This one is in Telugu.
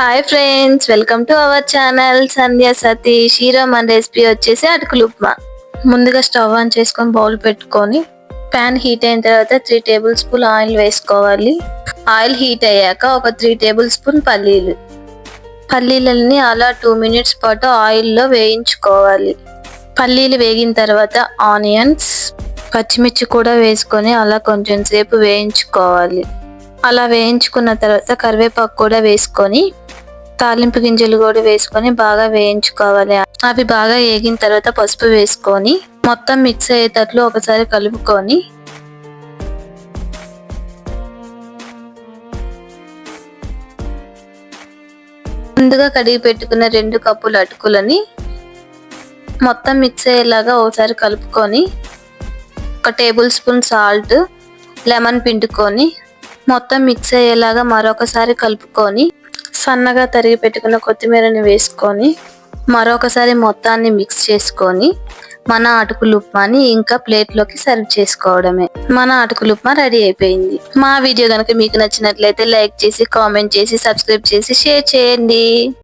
Hi friends welcome to our channel Sandhya Satish hero మన రెసిపీ వచ్చేసి అటుకులు ఉప్మా. ముందుగా స్టవ్ ఆన్ చేసుకొని బౌల్ పెట్టుకొని ప్యాన్ హీట్ అయిన తర్వాత త్రీ టేబుల్ స్పూన్ ఆయిల్ వేసుకోవాలి. ఆయిల్ హీట్ అయ్యాక ఒక త్రీ టేబుల్ స్పూన్ పల్లీలు. పల్లీలని అలా టూ మినిట్స్ పాటు ఆయిల్లో వేయించుకోవాలి. పల్లీలు వేగిన తర్వాత ఆనియన్స్ పచ్చిమిర్చి కూడా వేసుకొని అలా కొంచెం సేపు వేయించుకోవాలి. అలా వేయించుకున్న తర్వాత కరివేపాకు కూడా వేసుకొని తాలింపు గింజలు కూడా వేసుకొని బాగా వేయించుకోవాలి. అవి బాగా వేగిన తర్వాత పసుపు వేసుకొని మొత్తం మిక్స్ అయ్యేటట్లు ఒకసారి కలుపుకొని ముందుగా కడిగి పెట్టుకున్న రెండు కప్పుల అటుకులని మొత్తం మిక్స్ అయ్యేలాగా ఒకసారి కలుపుకొని ఒక టేబుల్ స్పూన్ సాల్ట్ లెమన్ పిండుకొని మొత్తం మిక్స్ అయ్యేలాగా మరొకసారి కలుపుకొని సన్నగా తరిగి పెట్టుకున్న కొత్తిమీరని వేసుకొని మరొకసారి మొత్తాన్ని మిక్స్ చేసుకొని మన అటుకులు ఉప్మాని ఇంకా ప్లేట్లోకి సర్వ్ చేసుకోవడమే. మన అటుకులు ఉప్మా రెడీ అయిపోయింది. మా వీడియో కనుక మీకు నచ్చినట్లయితే లైక్ చేసి కామెంట్ చేసి సబ్స్క్రైబ్ చేసి షేర్ చేయండి.